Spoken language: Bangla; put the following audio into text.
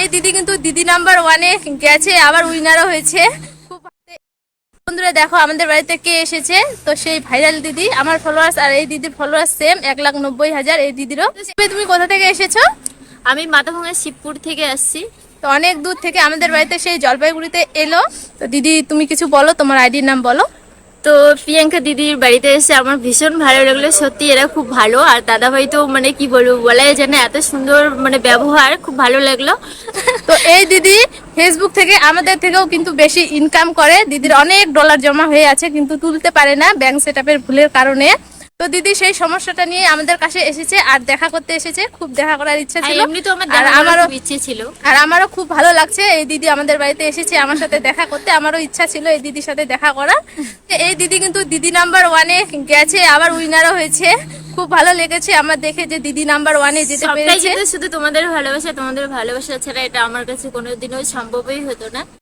এই দিদি কিন্তু দিদি নাম্বার ওয়ানে গেছে আবার উইনারও হয়েছে। বন্ধুরা দেখো আমাদের বাড়িতে কে এসেছে? তো সেই ভাইরাল দিদি আমার ফলোয়ার্স আর এই দিদির ফলোয়ার্স সেম এক লাখ নব্বই হাজার এই দিদিরও। তুমি কোথা থেকে এসেছ? আমি মাথাভাঙা শিবপুর থেকে আসছি। তো অনেক দূর থেকে আমাদের বাড়িতে সেই জলপাইগুড়িতে এলো। তো দিদি তুমি কিছু বলো তোমার আইডির নাম বলো। তো প্রিয়াঙ্কা দিদির বাড়িতে এসে আমার ভীষণ ভালো লাগল। সত্যি এরা খুব ভালো। আর দাদাভাই তো মানে কি বলব, বলাই যায় না, এত সুন্দর মানে ব্যবহার, খুব ভালো লাগল। তো এই দিদি ফেসবুক থেকে আমাদের থেকেও কিন্তু বেশি ইনকাম করে। দিদির অনেক ডলার জমা হয়ে আছে, কিন্তু তুলতে পারে না ব্যাংক সেট ভুলের কারণে। তো দিদি সেই সমস্যাটা নিয়ে আমাদের কাছে এসেছে আর দেখা করতে এসেছে। খুব দেখা করার ইচ্ছা ছিল। এমনি তো আমার আমারও ইচ্ছে ছিল। আর আমারও খুব ভালো লাগছে। এই দিদি আমাদের বাড়িতে এসেছে আমার সাথে দেখা করতে। আমারও ইচ্ছা ছিল এই দিদির সাথে দেখা করা এই দিদি কিন্তু দিদি নাম্বার ওয়ানে গেছে আবার উইনারও হয়েছে। খুব ভালো লেগেছে। আমার দেখে যে দিদি নাম্বার ওয়ানে যেতে পেরেছে। শুধু তোমাদের ভালোবাসা তোমাদের ভালোবাসা ছাড়া এটা আমার কাছে কোনোদিনও সম্ভবই হতো না।